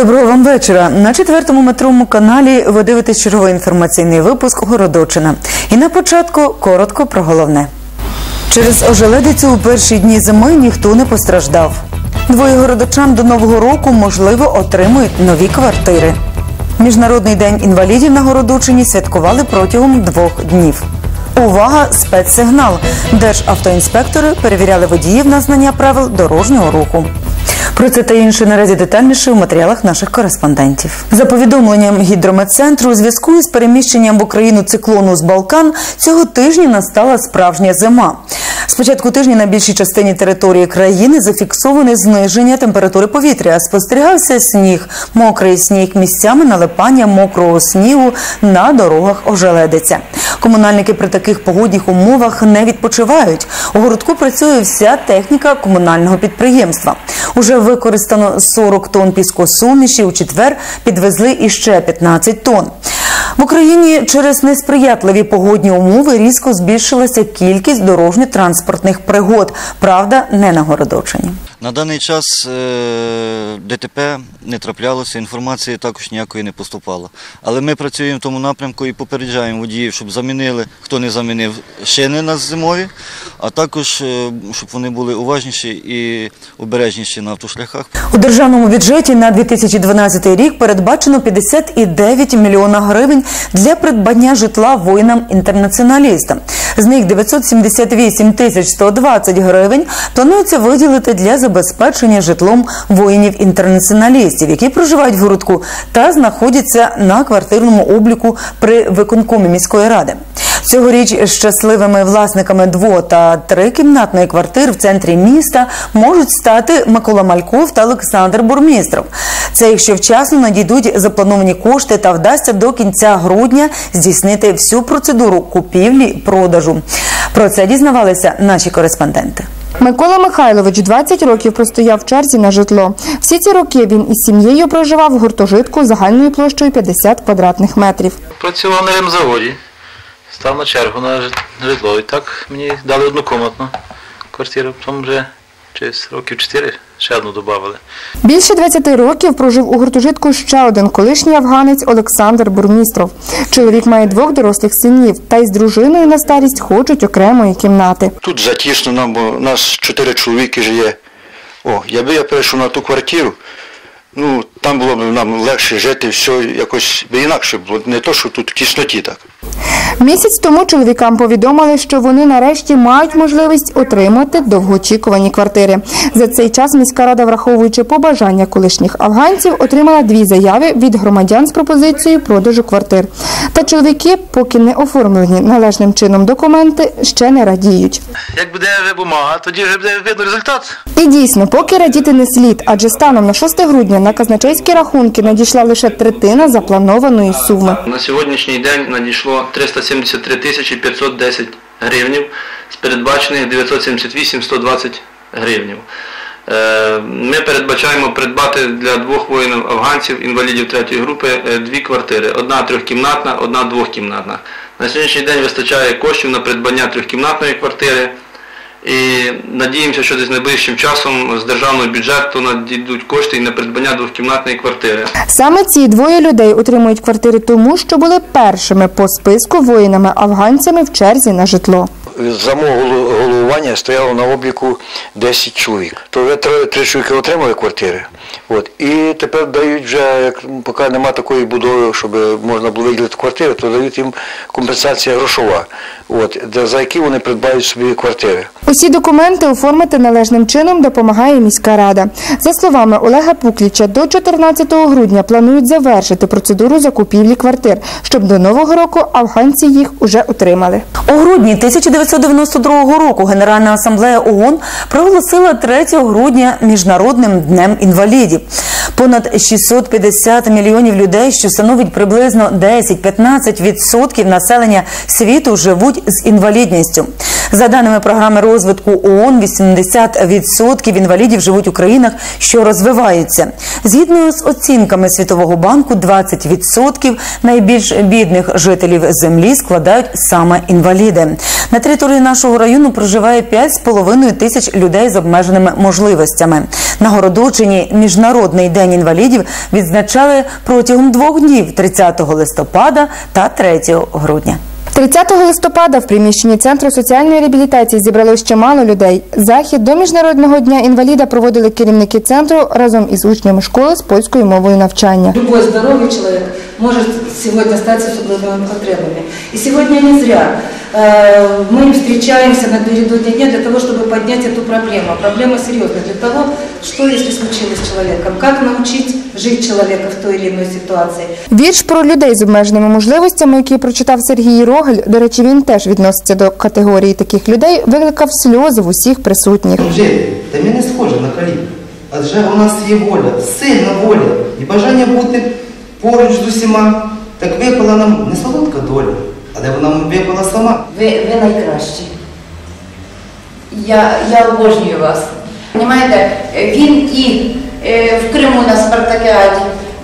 Доброго вам вечора. На четвертому метровому каналі ви дивитесь черговий інформаційний випуск Городочина. І на початку коротко про головне. Через ожеледицю у перші дні зими ніхто не постраждав. Двоє городочан до нового року можливо отримують нові квартири. Міжнародний день інвалідів на Городочині святкували протягом двох днів. Увага! Спецсигнал. Державтоінспектори перевіряли водіїв на знання правил дорожнього руху. Про це та інше наразі детальніше у матеріалах наших кореспондентів. За повідомленням гідрометцентру, у зв'язку із переміщенням в Україну циклону з Балкан цього тижня настала справжня зима. З початку тижня на більшій частині території країни зафіксоване зниження температури повітря. Спостерігався сніг, мокрий сніг місцями налипання мокрого снігу на дорогах ожеледиця. Комунальники при таких погодних умовах не відпочивають. У городку працює вся техніка комунального підприємства. Уже використано 40 тонн піскосуміші. У четвер підвезли іще 15 тонн. В Україні через несприятливі погодні умови різко збільшилася кількість дорожньо-транспортних пригод. Правда, не на Городочині. На даний час е, ДТП не траплялося, інформації також ніякої не поступало. Але ми працюємо в тому напрямку і попереджаємо водіїв, щоб замінили, хто не замінив шини на зимові, а також е, щоб вони були уважніші і обережніші на автошляхах. У державному бюджеті на 2012 рік передбачено 59 мільйона гривень для придбання житла воїнам-інтернаціоналістам. З них 978 тисяч 120 гривень планується виділити для забезпечення житлом воїнів-інтернаціоналістів, які проживають в городку та знаходяться на квартирному обліку при виконкомі міської ради. Цьогоріч щасливими власниками дво- та трикімнатної квартир в центрі міста можуть стати Микола Мальков та Олександр Бурмістров. Це якщо вчасно надійдуть заплановані кошти та вдасться до кінця грудня здійснити всю процедуру купівлі-продажу. Про це дізнавалися наші кореспонденти. Микола Михайлович 20 років простояв в черзі на житло. Всі ці роки він із сім'єю проживав в гуртожитку загальною площею 50 квадратних метрів. Працював на ремзаводі, став на чергу на житло. І так мені дали однокомнатну квартиру, потім вже через років 4 ще одну додали. Більше 20 років прожив у гуртожитку ще один колишній афганець Олександр Бурмістров. Чоловік має двох дорослих синів та із дружиною на старість хочуть окремої кімнати. Тут затісно нам, бо нас чотири чоловіки живе. О, якби я перейшов на ту квартиру, ну там було б нам легше жити, все якось би інакше було. Не то, що тут в кисноті так. Місяць тому чоловікам повідомили, що вони нарешті мають можливість отримати довгоочікувані квартири. За цей час міська рада, враховуючи побажання колишніх афганців, отримала дві заяви від громадян з пропозицією продажу квартир. Та чоловіки, поки не оформлені належним чином документи, ще не радіють. Як буде бумага, тоді вже буде видно результат. І дійсно, поки радіти не слід, адже станом на 6 грудня на казначейські рахунки надійшла лише третина запланованої суми. На сьогоднішній день надійшло 373 тисячі 510 гривнів з передбачених 978 120 гривнів. Е, Ми передбачаємо придбати для двох воїнів афганців, інвалідів третьої групи, е, дві квартири. Одна трьохкімнатна, одна двохкімнатна. На сьогоднішній день вистачає коштів на придбання трьохкімнатної квартири. І надіємося, що десь найближчим часом з державного бюджету надійдуть кошти і на придбання двохкімнатної квартири. Саме ці двоє людей отримують квартири тому, що були першими по списку воїнами-афганцями в черзі на житло. За мого головування стояло на обліку 10 чоловік. То вже три, три чоловіки отримали квартири. От. І тепер дають вже, як поки немає такої будови, щоб можна було виділити квартири, то дають їм компенсація грошова, от, де- за які вони придбають собі квартири. Усі документи оформити належним чином допомагає міська рада. За словами Олега Пукліча, до 14 грудня планують завершити процедуру закупівлі квартир, щоб до нового року афганці їх уже отримали. У грудні 1992 року Генеральна асамблея ООН проголосила 3 грудня міжнародним днем інвалідів. Понад 650 мільйонів людей, що становить приблизно 10-15% населення світу, живуть з інвалідністю. За даними програми розвитку ООН, 80% інвалідів живуть у країнах, що розвиваються. Згідно з оцінками Світового банку, 20% найбільш бідних жителів землі складають саме інваліди. На території нашого району проживає 5,5 тисяч людей з обмеженими можливостями. На Городочині Міжнародний день інвалідів відзначали протягом двох днів 30 листопада та 3 грудня. 30 листопада в приміщенні Центру соціальної реабілітації зібралось чимало людей. Захід до Міжнародного дня інваліда проводили керівники центру разом із учнями школи з польською мовою навчання. Любой здоровый человек может сегодня стать с особливими потребами. И сегодня не зря э, мы встречаемся напередодни дня для того, чтобы поднять эту проблему. Проблема серьезная. Для того, что если случилось с человеком, как научить жить человека в той или иной ситуации. Вірш про людей з обмеженими можливостями, який прочитав Сергій Рогель, до речі, він теж відноситься до категорії таких людей, викликав сльози в усіх присутніх. Жити, та ми не схожі на каліб. Адже у нас є воля, сильна воля і бажання бути поруч з усіма. Так випала нам не солодка доля, але вона випала сама. Ви, ви найкращі. Я, я обожнюю вас. Понимаєте, він і в Криму на Спартакіаді,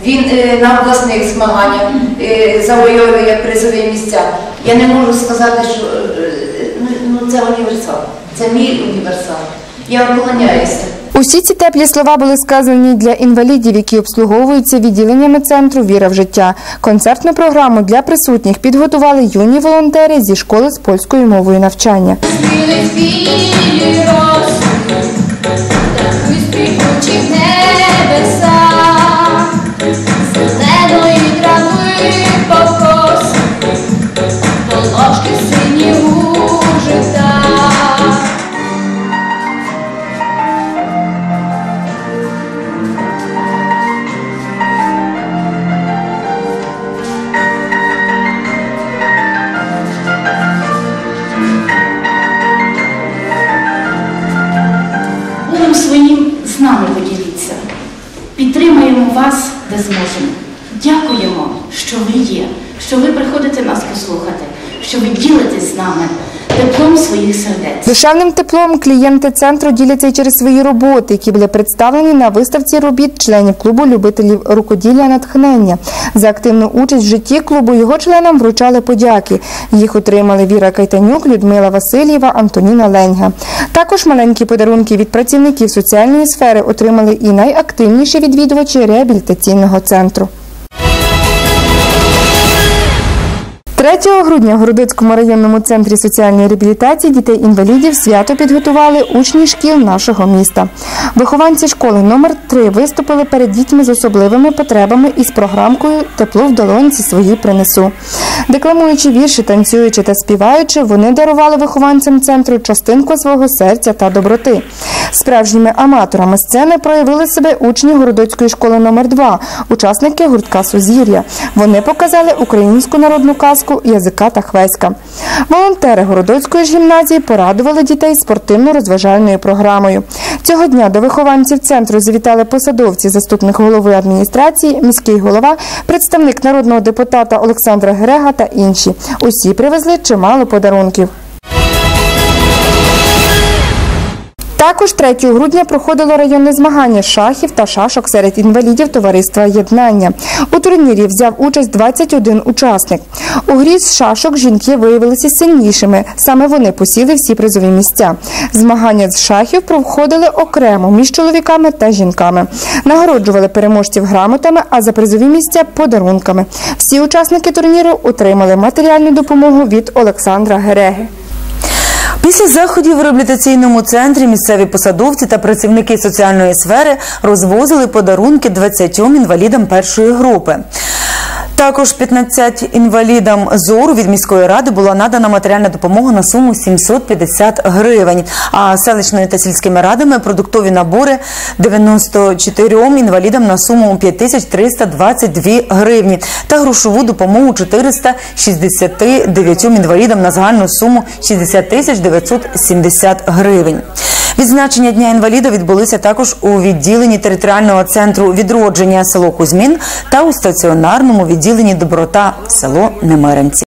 він е, на обласних змаганнях е, завойовує призові місця. Я не можу сказати, що е, ну, ну, це універсал. Це мій універсал. Я поклоняюся. Усі ці теплі слова були сказані для інвалідів, які обслуговуються відділеннями центру Віра в життя. Концертну програму для присутніх підготували юні волонтери зі школи з польською мовою навчання. Білий білі що ви з нами теплом своїх сердець. Душевним теплом клієнти центру діляться й через свої роботи, які були представлені на виставці робіт членів клубу любителів рукоділля натхнення. За активну участь в житті клубу його членам вручали подяки. Їх отримали Віра Кайтанюк, Людмила Васильєва, Антоніна Леньга. Також маленькі подарунки від працівників соціальної сфери отримали і найактивніші відвідувачі реабілітаційного центру. 3 грудня в Городоцькому районному центрі соціальної реабілітації дітей-інвалідів свято підготували учні шкіл нашого міста. Вихованці школи номер 3 виступили перед дітьми з особливими потребами із програмкою Тепло в долонці свої принесу. Декламуючи вірші, танцюючи та співаючи, вони дарували вихованцям центру частинку свого серця та доброти. Справжніми аматорами сцени проявили себе учні Городоцької школи номер 2 учасники гуртка Сузір'я. Вони показали українську народну казку Язика та Хвеська. Волонтери Городоцької ж гімназії порадували дітей спортивно-розважальною програмою. Цього дня до вихованців центру завітали посадовці, заступник голови адміністрації, міський голова, представник народного депутата Олександра Грега та інші. Усі привезли чимало подарунків. Також 3 грудня проходило районне змагання шахів та шашок серед інвалідів товариства Єднання. У турнірі взяв участь 21 учасник. У грі з шашок жінки виявилися сильнішими. Саме вони посіли всі призові місця. Змагання з шахів проходили окремо між чоловіками та жінками. Нагороджували переможців грамотами, а за призові місця подарунками. Всі учасники турніру отримали матеріальну допомогу від Олександра Гереги. Після заходів в реабілітаційному центрі місцеві посадовці та працівники соціальної сфери розвозили подарунки 20 інвалідам першої групи. Також 15 інвалідам зору від міської ради була надана матеріальна допомога на суму 750 гривень. А селищною та сільськими радами продуктові набори 94 інвалідам на суму 5322 гривні та грошову допомогу 469 інвалідам на загальну суму 60 тисяч 970 гривень. Відзначення Дня інваліда відбулися також у відділенні територіального центру відродження село Кузьмін та у стаціонарному відділенні Доброта село Немиренці.